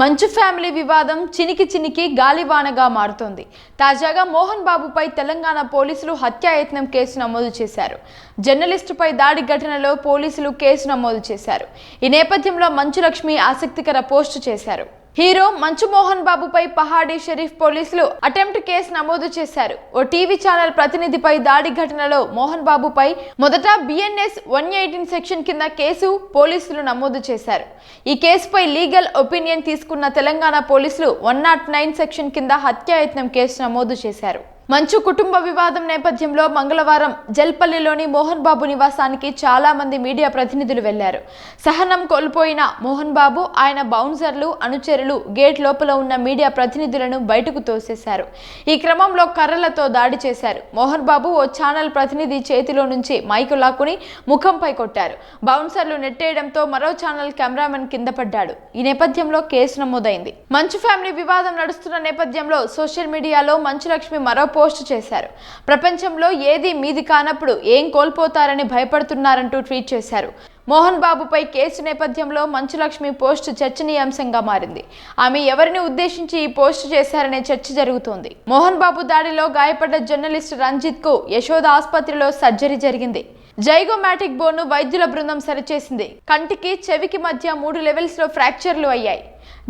మంచు ఫ్యామిలీ వివాదం చినికి చినికి గాలివానగా మారుతోంది. తాజాగా మోహన్ బాబుపై తెలంగాణ పోలీసులు హత్యాయత్నం కేసు నమోదు చేశారు. జర్నలిస్టుపై దాడి ఘటనలో పోలీసులు కేసు నమోదు చేశారు. ఈ నేపథ్యంలో మంచు లక్ష్మి ఆసక్తికర పోస్టు చేశారు. హీరో మంచు మోహన్ బాబుపై పహాడీ షరీఫ్ పోలీసులు అటెంప్ట్ కేసు నమోదు చేశారు. ఓ టీవీ ఛానల్ ప్రతినిధిపై దాడి ఘటనలో మోహన్ బాబుపై మొదట బిఎన్ఎస్ వన్ ఎయిటీన్ సెక్షన్ కింద కేసు పోలీసులు నమోదు చేశారు. ఈ కేసుపై లీగల్ ఒపీనియన్ తీసుకున్న తెలంగాణ పోలీసులు వన్ నాట్ నైన్ సెక్షన్ కింద హత్యాయత్నం కేసు నమోదు చేశారు. మంచు కుటుంబ వివాదం నేపథ్యంలో మంగళవారం జల్పల్లిలోని మోహన్ బాబు నివాసానికి చాలా మంది మీడియా ప్రతినిధులు వెళ్ళారు. సహనం కోల్పోయిన మోహన్ బాబు ఆయన బౌన్సర్లు అనుచరులు గేట్ లోపల ఉన్న మీడియా ప్రతినిధులను బయటకు తోసేశారు. ఈ క్రమంలో కర్రలతో దాడి చేశారు. మోహన్ బాబు ఓ ఛానల్ ప్రతినిధి చేతిలో నుంచి మైకు లాక్కుని ముఖంపై కొట్టారు. బౌన్సర్లు నెట్టేయడంతో మరో ఛానల్ కెమెరామెన్ కింద పడ్డాడు. ఈ నేపథ్యంలో కేసు నమోదైంది. మంచు ఫ్యామిలీ వివాదం నడుస్తున్న నేపథ్యంలో సోషల్ మీడియాలో మంచు లక్ష్మి మరో పోస్ట్ చేశారు. ప్రపంచంలో ఏది మీది కానప్పుడు ఏం కోల్పోతారని భయపడుతున్నారంటూ ట్వీట్ చేశారు. మోహన్ బాబుపై కేసు నేపథ్యంలో మంచులక్ష్మి పోస్ట్ చర్చనీయాంశంగా మారింది. ఆమె ఎవరిని ఉద్దేశించి ఈ పోస్ట్ చేశారనే చర్చ జరుగుతోంది. మోహన్ బాబు దాడిలో గాయపడ్డ జర్నలిస్ట్ రంజిత్కు యశోద ఆసుపత్రిలో సర్జరీ జరిగింది. జైగోమాటిక్ బోన్ను వైద్యుల బృందం సరిచేసింది. కంటికి చెవికి మధ్య మూడు లెవెల్స్లో ఫ్రాక్చర్లు అయ్యాయి.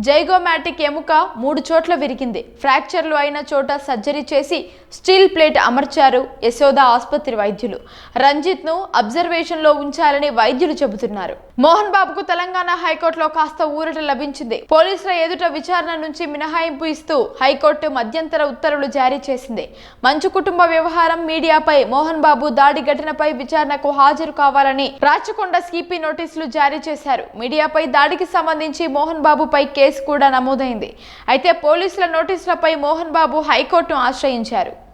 జైగోమాటిక్ ఎముక మూడు చోట్ల విరిగింది. ఫ్రాక్చర్లు అయిన చోట సర్జరీ చేసి స్టీల్ ప్లేట్ అమర్చారు యశోద ఆసుపత్రి వైద్యులు. రంజిత్ను అబ్జర్వేషన్లో ఉంచాలని వైద్యులు చెబుతున్నారు. మోహన్ బాబుకు తెలంగాణ హైకోర్టులో కాస్త ఊరట లభించింది. పోలీసుల ఎదుట విచారణ నుంచి మినహాయింపు ఇస్తూ హైకోర్టు మధ్యంతర ఉత్తర్వులు జారీ చేసింది. మంచు కుటుంబ వ్యవహారం మీడియాపై మోహన్ బాబు దాడి ఘటనపై విచారణకు హాజరు కావాలని రాచకొండ సిపి నోటీసులు జారీ చేశారు. మీడియాపై దాడికి సంబంధించి మోహన్ బాబుపై కేసు కూడా నమోదైంది. అయితే పోలీసుల నోటీసులపై మోహన్ బాబు హైకోర్టును ఆశ్రయించారు.